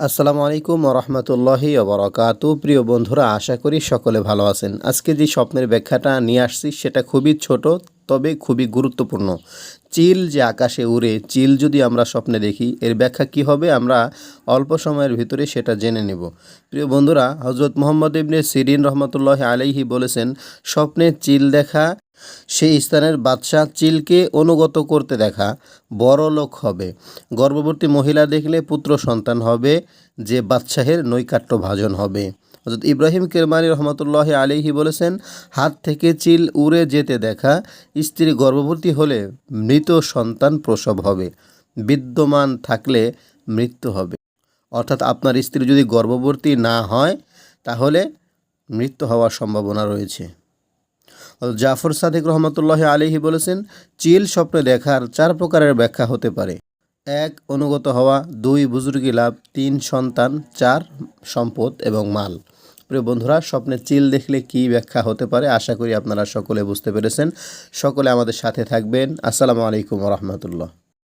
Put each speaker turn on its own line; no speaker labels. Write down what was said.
আসসালামু আলাইকুম রহমতুল্লাহি ওবরাকাতু প্রিয় বন্ধুরা, আশা করি সকলে ভালো আছেন। আজকে যে স্বপ্নের ব্যাখ্যাটা নিয়ে আসছি, সেটা খুবই ছোট, তবে খুবই গুরুত্বপূর্ণ। চিল যে আকাশে উড়ে, চিল যদি আমরা স্বপ্নে দেখি, এর ব্যাখ্যা কি হবে আমরা অল্প সময়ের ভিতরে সেটা জেনে নেব। প্রিয় বন্ধুরা হজরত মোহাম্মদ ইবনে সিরিন রহমতুল্লাহ আলাইহি বলেছেন, স্বপ্নে চিল দেখা সেই স্থানের বাদশাহ চিলকে অনুগত করতে দেখা বড় লোক হবে। গর্ভবতী মহিলা দেখলে পুত্র সন্তান হবে যে বাদশাহের নৈকাট্য ভাজন হবে। হজরত ইব্রাহিম কেরমানি রহমতুল্লাহ আলিহি বলেছেন, হাত থেকে চিল উড়ে যেতে দেখা, স্ত্রী গর্ভবতী হলে মৃত সন্তান প্রসব হবে, বিদ্যমান থাকলে মৃত্যু হবে। অর্থাৎ আপনার স্ত্রী যদি গর্ভবতী না হয়, তাহলে মৃত্যু হওয়ার সম্ভাবনা রয়েছে। জাফর সাদিক রহমতুল্লাহ আলিহি বলেছেন, চিল স্বপ্নে দেখার চার প্রকারের ব্যাখ্যা হতে পারে। এক, অনুগত হওয়া। দুই, বুজুর্গী লাভ। তিন, সন্তান। চার, সম্পদ এবং মাল। প্রিয় বন্ধুরা, স্বপ্নে চিল দেখলে কি ব্যাখ্যা হতে পারে? আশা করি আপনারা সকলে বুঝতে পেরেছেন। সকলে আমাদের সাথে থাকবেন। আসসালামু আলাইকুম রহমতুল্লাহ।